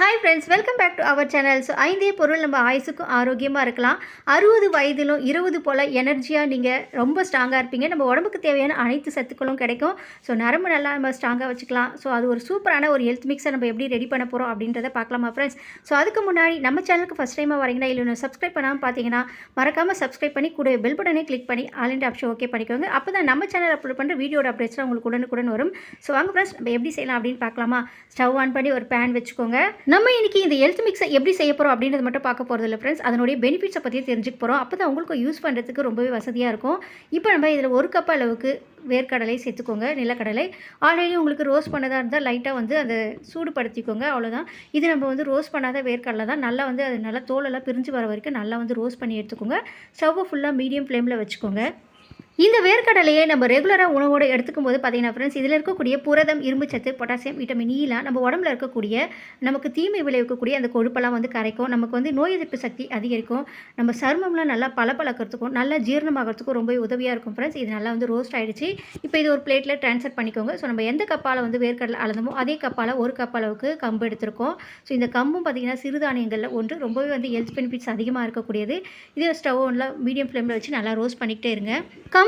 Hi friends welcome back to our channel so ஐந்தே பொருள் நம்ம ஆயுசுக்கும் ஆரோக்கியமாக இருக்கலாம். அறுபது வயதிலும் இருபது போல் எனர்ஜியாக நீங்கள் ரொம்ப ஸ்ட்ராங்காக இருப்பீங்க. நம்ம உடம்புக்கு தேவையான அனைத்து சத்துக்களும் கிடைக்கும். ஸோ நரம்பு நல்லா நம்ம ஸ்ட்ராங்காக வச்சுக்கலாம். ஸோ அது ஒரு சூப்பரான ஒரு ஹெல்த் மிக்ஸை நம்ம எப்படி ரெடி பண்ண போகிறோம் அப்படின்றத பார்க்கலாமா ஃப்ரெண்ட்ஸ் ஸோ அதுக்கு முன்னாடி நம்ம சேனலுக்கு ஃபஸ்ட் டைமாக வரீங்கன்னா இல்லை இன்னும் சப்ஸ்கிரைப் பண்ணாமல் பார்த்தீங்கன்னா மறக்காமல் சப்ஸ்கிரைப் பண்ணி கூட பெல் பட்டனே கிளிக் பண்ணி ஆல் இண்டியா ஆப்ஷன் ஓகே பண்ணிக்கோங்க. அப்போ தான் நம்ம சேனல் அப்லோட் பண்ணுற வீடியோட அப்டேட்ஸ்லாம் உங்களுக்கு உடனுக்குடன் வரும். ஸோ வாங்க ஃப்ரெண்ட்ஸ் நம்ம எப்படி செய்யலாம் அப்படின்னு பார்க்கலாமா? ஸ்டவ் ஆன் பண்ணி ஒரு பேன் வச்சுக்கோங்க. நம்ம இன்றைக்கி இந்த ஹெல்த் மிக்ஸை எப்படி செய்ய போகிறோம் அப்படின்றது மட்டும் பார்க்க போகிறது இல்லை ஃப்ரெண்ட்ஸ் அதனுடைய பெனிஃபிட்ஸை பற்றி தெரிஞ்சுக்க போகிறோம் அப்போ தான் உங்களுக்கு யூஸ் பண்ணுறதுக்கு ரொம்பவே வசதியாக இருக்கும். இப்போ நம்ம இதில் ஒரு கப் அளவுக்கு வேர்க்கடலை சேர்த்துக்கோங்க நிலக்கடலை. ஆல்ரெடி உங்களுக்கு ரோஸ்ட் பண்ணதாக இருந்தால் லைட்டாக வந்து அதை சூடுபடுத்திக்கோங்க அவ்வளோதான் இது நம்ம வந்து ரோஸ்ட் பண்ணாத வேர்க்கடலை தான். நல்லா வந்து அது நல்லா தோலெல்லாம் பிரிஞ்சு வர வரைக்கும் நல்லா வந்து ரோஸ்ட் பண்ணி எடுத்துக்கோங்க. ஸ்டவ்வை ஃபுல்லாக மீடியம் ஃப்ளேமில் வச்சுக்கோங்க. இந்த வேர்க்கடலையை நம்ம ரெகுலராக உணவோடு எடுத்துக்கும் போது பார்த்தீங்கன்னா ஃப்ரெண்ட்ஸ் இதில் இருக்கக்கூடிய புரதம் இரும்புச்சத்து பொட்டாசியம் விட்டமின் ஈலாம் e நம்ம உடம்புல இருக்கக்கூடிய நமக்கு தீமை விளைவிக்கக்கூடிய அந்த கொழுப்பெல்லாம் வந்து கரைக்கும். நமக்கு வந்து நோய் எதிர்ப்பு சக்தி அதிகரிக்கும். நம்ம சருமம்லாம் நல்லா பளபளக்கிறதுக்கும் நல்லா ஜீரணமாகறதுக்கும் ரொம்ப உதவியாக இருக்கும் ஃப்ரெண்ட்ஸ் இது நல்லா வந்து ரோஸ்ட் ஆகிடுச்சு இப்போ இது ஒரு பிளேட்டில் ட்ரான்ஸ்ஃபர் பண்ணிக்கோங்க. ஸோ நம்ம எந்த கப்பால் வந்து வேர்க்கடலை அளந்தமோ அதே கப்பால் ஒரு கப் அளவுக்கு கம்பு எடுத்திருக்கோம். ஸோ இந்த கம்பும் பார்த்தீங்கன்னா சிறுதானியங்களில் ஒன்று. ரொம்பவே வந்து ஹெல்த் பெனிஃபிட்ஸ் அதிகமாக இருக்கக்கூடியது. இதே ஸ்டவ் ஒன்றில் மீடியம் ஃப்ளேமில் வச்சு நல்லா ரோஸ்ட் பண்ணிக்கிட்டே இருங்க.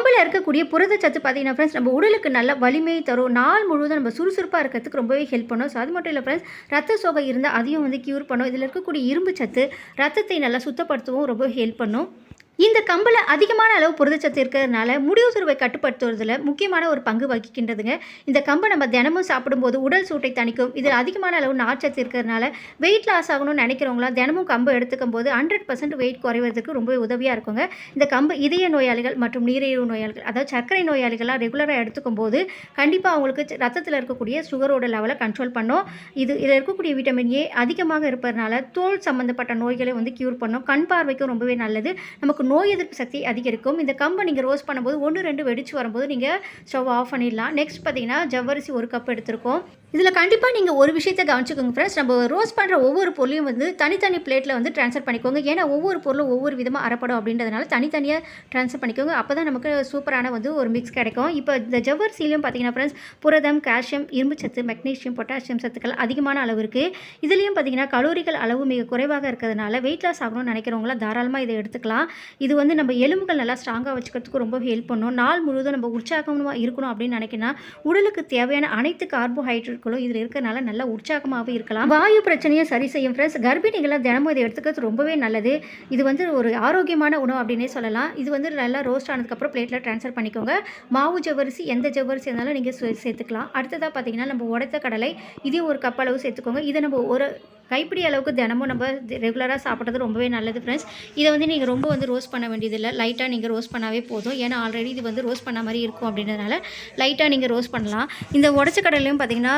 கம்பில் இருக்கக்கூடிய புரதச்சத்து பார்த்தீங்கன்னா ஃப்ரெண்ட்ஸ் நம்ம உடலுக்கு நல்ல வலிமையை தரும். நாள் முழுவதும் நம்ம சுறுசுறுப்பாக இருக்கிறதுக்கு ரொம்பவே ஹெல்ப் பண்ணும். ஸோ அது மட்டும் இல்லை ஃப்ரெண்ட்ஸ் ரத்த சோகை இருந்தால் அதையும் வந்து க்யூர் பண்ணும். இதில் இருக்கக்கூடிய இரும்பு சத்து ரத்தத்தை நல்லா சுத்தப்படுத்தவும் ரொம்ப ஹெல்ப் பண்ணும். இந்த கம்பில் அதிகமான அளவு புரதச்சத்து இருக்கிறதுனால முடிவுசுருவை கட்டுப்படுத்துவதில் முக்கியமான ஒரு பங்கு வகிக்கின்றதுங்க. இந்த கம்பை நம்ம தினமும் சாப்பிடும்போது உடல் சூட்டை தணிக்கும். இதில் அதிகமான அளவு நார்ச்சத்து இருக்கிறதுனால வெயிட் லாஸ் ஆகணும்னு நினைக்கிறவங்களாம் தினமும் கம்பு எடுத்துக்கும் போது ஹண்ட்ரட் பர்சன்ட் வெயிட் குறைவதற்கு ரொம்ப உதவியாக இருக்குங்க. இந்த கம்பு இதய நோயாளிகள் மற்றும் நீரிழிவு நோயாளிகள் அதாவது சர்க்கரை நோயாளிகளாக ரெகுலராக எடுத்துக்கும் போது கண்டிப்பாக அவங்களுக்கு ரத்தத்தில் இருக்கக்கூடிய சுகரோட லெவலை கண்ட்ரோல் பண்ணும். இது இதில் இருக்கக்கூடிய விட்டமின் ஏ அதிகமாக இருப்பதனால தோல் சம்மந்தப்பட்ட நோய்களை வந்து க்யூர் பண்ணும். கண் பார்வைக்கும் ரொம்பவே நல்லது. நமக்கு நோய் எதிர்ப்பு சக்தி அதிகரிக்கும். இந்த கம்பை நீங்கள் ரோஸ்ட் பண்ணும்போது ஒன்று ரெண்டு வெடிச்சு வரும்போது நீங்கள் ஸ்டவ் ஆஃப் பண்ணிடலாம். நெக்ஸ்ட் பார்த்தீங்கன்னா ஜவ்வரிசி ஒரு கப் எடுத்திருக்கோம். இதில் கண்டிப்பாக நீங்கள் ஒரு விஷயத்தை கவனிச்சுக்கோங்க ஃப்ரெண்ட்ஸ் நம்ம ரோஸ்ட் பண்ணுற ஒவ்வொரு பொருளையும் வந்து தனித்தனி பிளேட்டில் வந்து ட்ரான்ஸ்ஃபர் பண்ணிக்கோங்க. ஏன்னா ஒவ்வொரு பொருளும் ஒவ்வொரு விதமாக அறப்படும் அப்படின்றதுனால தனித்தனியாக ட்ரான்ஸ்ஃபர் பண்ணிக்கோங்க. அப்போ தான் நமக்கு சூப்பரான வந்து ஒரு மிக்ஸ் கிடைக்கும். இப்போ இந்த ஜவ்வரிசிலையும் பார்த்தீங்கன்னா ஃப்ரெண்ட்ஸ் புரதம் கால்சியம் இரும்புச்சத்து மெக்னீஷியம் பொட்டாசியம் சத்துக்கள் அதிகமான அளவு இருக்குது இதுலேயும் பார்த்தீங்கன்னா கலோரிகள் அளவு மிக குறைவாக இருக்கிறதுனால வெயிட் லாஸ் ஆகணும்னு நினைக்கிறவங்களாம் தாராளமாக இதை எடுத்துக்கலாம். இது வந்து நம்ம எலும்புகள் நல்லா ஸ்ட்ராங்காக வச்சுக்கிறதுக்கு ரொம்ப ஹெல்ப் பண்ணும். நாள் முழுவதும் நம்ம உற்சாகமாக இருக்கணும் அப்படின்னு நினைக்கினா உடலுக்கு தேவையான அனைத்து கார்போஹைட்ரேட் கார்போஹைட்ரேட்களும் இதில் இருக்கிறனால நல்லா உற்சாகமாகவும் இருக்கலாம். வாயு பிரச்சனையை சரி செய்யும் ஃப்ரெண்ட்ஸ் கர்ப்பிணிகளை தினமும் இதை எடுத்துக்கிறது ரொம்பவே நல்லது. இது வந்து ஒரு ஆரோக்கியமான உணவு அப்படின்னே சொல்லலாம். இது வந்து நல்லா ரோஸ்ட் ஆனதுக்கப்புறம் பிளேட்டில் ட்ரான்ஸ்ஃபர் பண்ணிக்கோங்க. மாவு ஜவ்வரிசி எந்த ஜவ்வரிசி இருந்தாலும் நீங்கள் சேர்த்துக்கலாம். அடுத்ததாக பார்த்தீங்கன்னா நம்ம உடைத்த கடலை இதையும் ஒரு கப் அளவு சேர்த்துக்கோங்க. இதை நம்ம ஒரு கைப்பிடி அளவுக்கு தினமும் நம்ம ரெகுலராக சாப்பிட்றது ரொம்பவே நல்லது ஃப்ரெண்ட்ஸ் இதை வந்து நீங்கள் ரொம்ப வந்து ரோஸ்ட் பண்ண வேண்டியதில்லை. லைட்டாக நீங்கள் ரோஸ்ட் பண்ணாவே போதும். ஏன்னா ஆல்ரெடி இது வந்து ரோஸ்ட் பண்ண மாதிரி இருக்கும் அப்படின்றதுனால லைட்டாக நீங்கள் ரோஸ்ட் பண்ணலாம். இந்த உடச்ச கடலையும் பார்த்தீங்கன்னா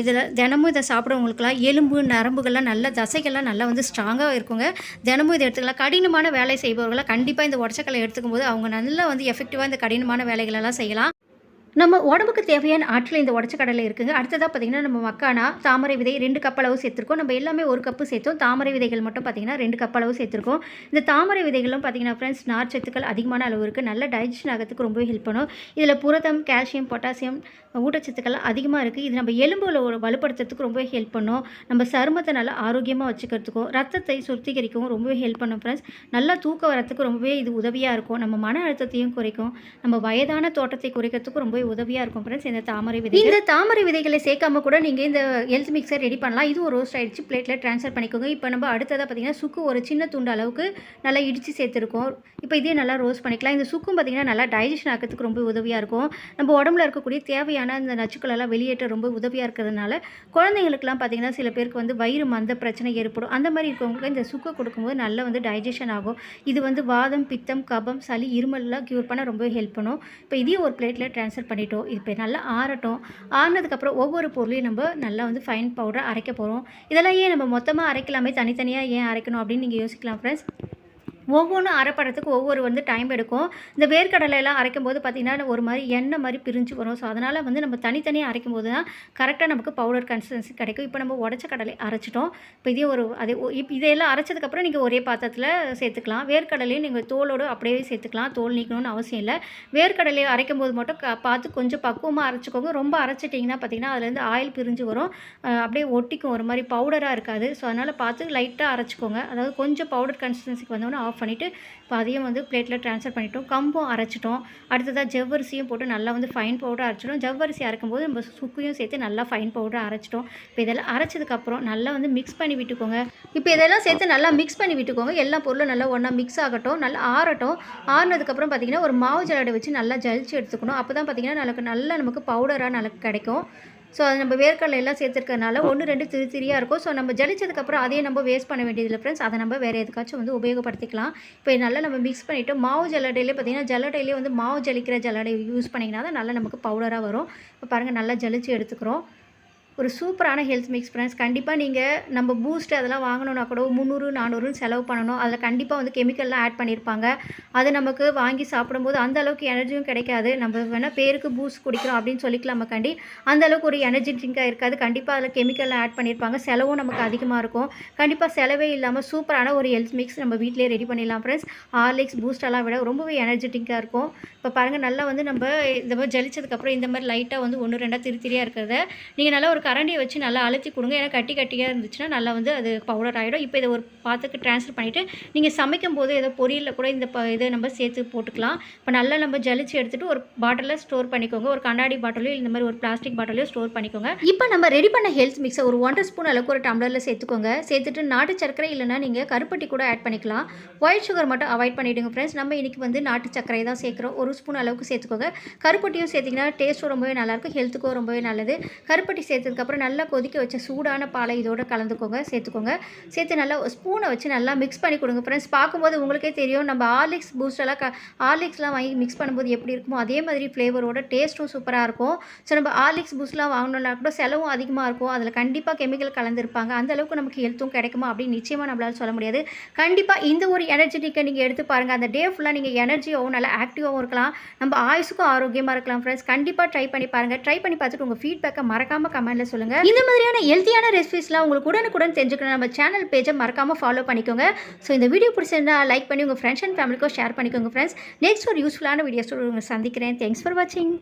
இதில் தினமும் இதை சாப்பிட்றவங்களுக்குலாம் எலும்பு நரம்புகள்லாம் நல்ல தசைகள்லாம் நல்லா வந்து ஸ்ட்ராங்காக இருக்குங்க. தினமும் இதை எடுத்துக்கலாம். கடினமான வேலை செய்பவர்களாக கண்டிப்பாக இந்த உடச்சக்கலை எடுத்துக்கும் போது அவங்க நல்லா வந்து எஃபெக்டிவாக இந்த கடினமான வேலைகளெல்லாம் செய்யலாம். நம்ம உடம்புக்கு தேவையான ஆற்றல் இந்த உடச்ச கடலை இருக்குங்க. அடுத்ததாக பார்த்தீங்கன்னா நம்ம மக்கானா தாமரை விதை ரெண்டு கப் அளவு சேர்த்துருக்கோம். நம்ம எல்லாமே ஒரு கப்பு சேர்த்தோம். தாமரை விதைகள் மட்டும் பார்த்தீங்கன்னா ரெண்டு கப் அளவு சேர்த்துருக்கோம். இந்த தாமரை விதைகளும் பார்த்தீங்கன்னா ஃப்ரெண்ட்ஸ் நார் சத்துக்கள் அதிகமான அளவு இருக்குது நல்ல டைஜஷன் ஆகிறதுக்கு ரொம்பவே ஹெல்ப் பண்ணும். இதில் புரதம் கால்சியம் பொட்டாசியம் ஊட்டச்சத்துக்கள் அதிகமாக இருக்குது இது நம்ம எலும்புல வலுப்படுத்துறதுக்கு ரொம்பவே ஹெல்ப் பண்ணும். நம்ம சருமத்தை நல்லா ஆரோக்கியமாக வச்சுக்கிறதுக்கும் ரத்தத்தை சுத்திகரிக்கவும் ரொம்பவே ஹெல்ப் பண்ணும் ஃப்ரெண்ட்ஸ் நல்லா தூக்கம் வரத்துக்கு ரொம்பவே இது உதவியாக இருக்கும். நம்ம மன அழுத்தத்தையும் குறைக்கும். நம்ம வயதான தோட்டத்தை குறைக்கிறதுக்கும் ரொம்பவே உதவியாக இருக்கும் ஃப்ரெண்ட்ஸ் இந்த தாமரை விதை இந்த தாமரை விதைகளை சேர்க்காம கூட நீங்கள் இந்த ஹெல்த் மிக்சர் ரெடி பண்ணலாம். இது ஒரு ரோஸ்ட் ஆயிடுச்சு பிளேட்டில் ட்ரான்ஸ்ஃபர் பண்ணிக்கோங்க. இப்போ நம்ம அடுத்ததாக பார்த்தீங்கன்னா சுக்கு ஒரு சின்ன துண்டு அளவுக்கு நல்லா இடித்து சேர்த்துருக்கோம். இப்போ இதே நல்லா ரோஸ்ட் பண்ணிக்கலாம். இந்த சுக்கும் பார்த்தீங்கன்னா நல்லா டைஜஷன் ஆக்கிறதுக்கு ரொம்ப உதவியாக இருக்கும். நம்ம உடம்புல இருக்கக்கூடிய தேவையான அந்த நச்சுக்கள் எல்லாம் வெளியேற்ற ரொம்ப உதவியாக இருக்கிறதுனால குழந்தைங்களுக்குலாம் பார்த்தீங்கன்னா சில பேருக்கு வந்து வயிறு மந்த பிரச்சனை ஏற்படும். அந்த மாதிரி இருக்கவங்களுக்கு இந்த சுக்கு கொடுக்கும்போது நல்லா வந்து டைஜஷன் ஆகும். இது வந்து வாதம் பித்தம் கபம் சளி இருமல்லாம் க்யூர் பண்ண ரொம்ப ஹெல்ப் பண்ணும். இப்போ இதையும் ஒரு பிளேட்டில் ட்ரான்ஸ்ஃபர் பண்ணிட்டோம். இப்போ நல்லா ஆறட்டும். ஆறினதுக்கப்புறம் ஒவ்வொரு பொருளையும் நம்ம நல்லா வந்து ஃபைன் பவுடர் அரைக்க போகிறோம் இதெல்லாம் ஏன் நம்ம மொத்தமாக அரைக்கலாமே? தனித்தனியாக ஏன் அரைக்கணும் அப்படின்னு நீங்கள் யோசிக்கலாம் ஃப்ரெண்ட்ஸ் ஒவ்வொன்றும் அரைப்படுறதுக்கு ஒவ்வொரு வந்து டைம் எடுக்கும். இந்த வேர்க்கடலையெல்லாம் அரைக்கும் போது பார்த்திங்கன்னா ஒரு மாதிரி எண்ணெய் மாதிரி பிரிஞ்சு வரும். ஸோ அதனால் வந்து நம்ம தனித்தனியாக அரைக்கும் போது தான் கரெக்டாக நமக்கு பவுடர் கன்சிஸ்டன்சி கிடைக்கும். இப்போ நம்ம உடச்ச கடலை அரைச்சிட்டோம். இப்போ இதே ஒரு அதே இதையெல்லாம் அரைச்சதுக்கப்புறம் நீங்கள் ஒரே பாத்திரத்தில் சேர்த்துக்கலாம். வேர்க்கடலையும் நீங்கள் தோலோடு அப்படியே சேர்த்துக்கலாம். தோல் நீக்கணும்னு அவசியம் இல்லை. வேர்க்கடலையை அரைக்கும் போது மட்டும் க பார்த்து கொஞ்சம் பக்குவமாக அரைச்சிக்கோங்க. ரொம்ப அரைச்சிட்டிங்கன்னா பார்த்திங்கன்னா அதுலேருந்து ஆயில் பிரிஞ்சு வரும். அப்படியே ஒட்டிக்கும். ஒரு மாதிரி பவுடராக இருக்காது. ஸோ அதனால் பார்த்து லைட்டாக அரைச்சிக்கோங்க. அதாவது கொஞ்சம் பவுடர் கன்சிஸ்டன்சிக்கு வந்தோன்னே ஆஃப் பண்ணிவிட்டு இப்போ அதையும் வந்து பிளேட்டில் ட்ரான்ஸ்ஃபர் பண்ணிட்டோம். கம்பும் அரைச்சிட்டோம். அடுத்ததாக ஜவ்வரிசியும் போட்டு நல்லா வந்து ஃபைன் பவுடர் அரைச்சிட்டோம். ஜவ்வரிசி அரைக்கும்போது நம்ம சுக்கையும் சேர்த்து நல்லா ஃபைன் பவுடர் அரைச்சிட்டோம். இப்போ இதெல்லாம் அரைச்சதுக்கப்புறம் நல்லா வந்து மிக்ஸ் பண்ணி விட்டுக்கோங்க. இப்போ இதெல்லாம் சேர்த்து நல்லா மிக்ஸ் பண்ணி விட்டுக்கோங்க. எல்லா பொருளும் நல்லா ஒன்றா மிக்ஸ் ஆகட்டும். நல்லா ஆறட்டும். ஆறுனதுக்கப்புறம் பார்த்திங்கன்னா ஒரு மாவு ஜலடை வச்சு நல்லா ஜலிச்சு எடுத்துக்கணும். அப்போ தான் பார்த்திங்கன்னா நமக்கு நல்லா நமக்கு பவுடராக நமக்கு கிடைக்கும். ஸோ அது நம்ம வேர்க்கடலை எல்லாம் சேர்த்துருக்கறனால ஒன்று ரெண்டு திரி திரியாக இருக்கும். ஸோ நம்ம ஜலிச்சதுக்கப்புறம் அதையே நம்ம வேஸ்ட் பண்ண வேண்டியதில்லை ஃப்ரெண்ட்ஸ் அதை நம்ம வேறு எதுக்காச்சும் வந்து உபயோகப்படுத்திக்கலாம். இப்போ நல்லா நம்ம மிக்ஸ் பண்ணிவிட்டு மாவு ஜல்லடையிலே பார்த்தீங்கன்னா ஜல்லடையிலே வந்து மாவு ஜலிக்கிற ஜல்லடை யூஸ் பண்ணிங்கன்னா தான் நல்லா நமக்கு பவுடராக வரும். இப்போ பாருங்கள் நல்லா ஜலிச்சு எடுத்துக்கிறோம். ஒரு சூப்பரான ஹெல்த் மிக்ஸ் ஃப்ரெண்ட்ஸ் கண்டிப்பாக நீங்கள் நம்ம பூஸ்ட் அதெல்லாம் வாங்கணும்னா கூட முந்நூறு நானூறுன்னு செலவு பண்ணணும். அதில் கண்டிப்பாக வந்து கெமிக்கல்லாம் ஆட் பண்ணியிருப்பாங்க அது நமக்கு வாங்கி சாப்பிடும்போது அந்த அளவுக்கு எனர்ஜியும் கிடைக்காது. நம்ம வேணால் பேருக்கு பூஸ்ட் குடிக்கிறோம் அப்படின்னு சொல்லிக்கலாமக்காண்டி அந்த அளவுக்கு ஒரு எனர்ஜி ட்ரிங்காக இருக்காது. கண்டிப்பாக அதில் கெமிக்கல்லாம் ஆட் பண்ணியிருப்பாங்க செலவும் நமக்கு அதிகமாக இருக்கும். கண்டிப்பாக செலவே இல்லாமல் சூப்பரான ஒரு ஹெல்த் மிக்ஸ் நம்ம வீட்டிலே ரெடி பண்ணிடலாம் ஃப்ரெண்ட்ஸ் ஹார்லிக்ஸ் பூஸ்டெல்லாம் விட ரொம்பவே எனர்ஜெட்டிக்காக இருக்கும். இப்போ பாருங்கள் நல்லா வந்து நம்ம இந்த மாதிரி ஜலிச்சதுக்கப்புறம் இந்த மாதிரி லைட்டாக வந்து ஒன்று ரெண்டாக திரு திரியாக இருக்கிறத நீங்கள் நல்லா ஒரு கரண்டியை வச்சு நல்லா அழுத்தி கொடுங்க. ஏன்னா கட்டி கட்டியாக இருந்துச்சுன்னா நல்லா வந்து அது பவுடர் ஆகிடும் இப்போ இதை ஒரு பாத்துக்கு ட்ரான்ஸ்ஃபர் பண்ணிவிட்டு நீங்கள் சமைக்கும் போது ஏதோ பொரியலில் கூட இந்த ப இதை நம்ம சேர்த்து போட்டுக்கலாம். இப்போ நல்லா நம்ம ஜலிச்சு எடுத்துகிட்டு ஒரு பாட்டிலில் ஸ்டோர் பண்ணிக்கோங்க. ஒரு கண்ணாடி பாட்டிலையோ இந்த மாதிரி ஒரு பிளாஸ்டிக் பாட்டிலையோ ஸ்டோர் பண்ணிக்கோங்க. இப்போ நம்ம ரெடி பண்ண ஹெல்த் மிக்ஸை ஒரு ஒன்றரை ஸ்பூன் அளவுக்கு ஒரு டம்ளரில் சேர்த்துக்கோங்க. சேர்த்துட்டு நாட்டு சர்க்கரை இல்லைன்னா நீங்கள் கருப்பட்டி கூட ஆட் பண்ணிக்கலாம். ஒயிட் சுகர் மட்டும் அவாய்ட் பண்ணிவிடுங்க ஃப்ரெண்ட்ஸ் நம்ம இன்றைக்கி வந்து நாட்டு சர்க்கரை தான் சேர்க்குறோம். ஒரு ஸ்பூன் அளவுக்கு சேர்த்துக்கோங்க. கருப்பட்டியும் சேர்த்திங்கன்னா டேஸ்ட்டும் ரொம்பவே நல்லாயிருக்கும் ஹெல்த்துக்கும் ரொம்பவே நல்லது. கருப்பட்டி சேர்த்து அதுக்கப்புறம் நல்லா கொதிக்க வச்ச சூடான பாலை இதோடு கலந்துக்கோங்க சேர்த்துக்கோங்க. சேர்த்து நல்லா ஸ்பூனை வச்சு நல்லா மிக்ஸ் பண்ணி கொடுங்க ஃப்ரெண்ட்ஸ் பார்க்கும்போது உங்களுக்கே தெரியும் நம்ம ஹார்லிக்ஸ் பூஸ்டெல்லாம் க ஹார்லிக்ஸ்லாம் வாங்கி மிக்ஸ் பண்ணும்போது எப்படி இருக்குமோ அதே மாதிரி ஃப்ளேவரோட டேஸ்ட்டும் சூப்பராக இருக்கும். ஸோ நம்ம ஹார்லிக்ஸ் பூஸ்ட்லாம் வாங்கணும்னா கூட செலவும் அதிகமாக இருக்கும். அதில் கண்டிப்பாக கெமிக்கல் கலந்துருப்பாங்க. அந்தளவுக்கு நமக்கு ஹெல்த்தும் கிடைக்குமா அப்படின்னு நிச்சயமாக நம்மளால சொல்ல முடியாது. கண்டிப்பாக இந்த ஒரு எனர்ஜெட்டிக்கை நீங்கள் எடுத்து பாருங்கள் அந்த டே ஃபுல்லாக நீங்கள் எனர்ஜியாகவும் நல்லா ஆக்டிவாகவும் இருக்கலாம். நம்ம ஆயுசுக்கும் ஆரோக்கியமாக இருக்கலாம் ஃப்ரெண்ட்ஸ் கண்டிப்பாக ட்ரை பண்ணி பாருங்கள் ட்ரை பண்ணி பார்த்துட்டு உங்கள் ஃபீட்பேக்கை மறக்காமல் கமெண்ட்டில் சொல்லுங்க? இந்த மாதிரியான ஹெல்த்தியான ரெசிபிஸ்லாம் உங்களுக்கு உடனுக்குடன் தெரிஞ்சுக்கணும். நம்ம சேனல் பேஜை மறக்காமல் ஃபாலோ பண்ணிக்கோங்க. ஸோ இந்த வீடியோ பிடிச்சிருந்தா லைக் பண்ணி உங்கள் ஃப்ரெண்ட்ஸ் அண்ட் ஃபேமிலிக்கும் ஷேர் பண்ணிக்கோங்க ஃப்ரெண்ட்ஸ் நெக்ஸ்ட் ஒரு யூஸ்ஃபுல்லான வீடியோஸோட உங்களை சந்திக்கிறேன். தேங்க்ஸ் ஃபார் வாட்சிங்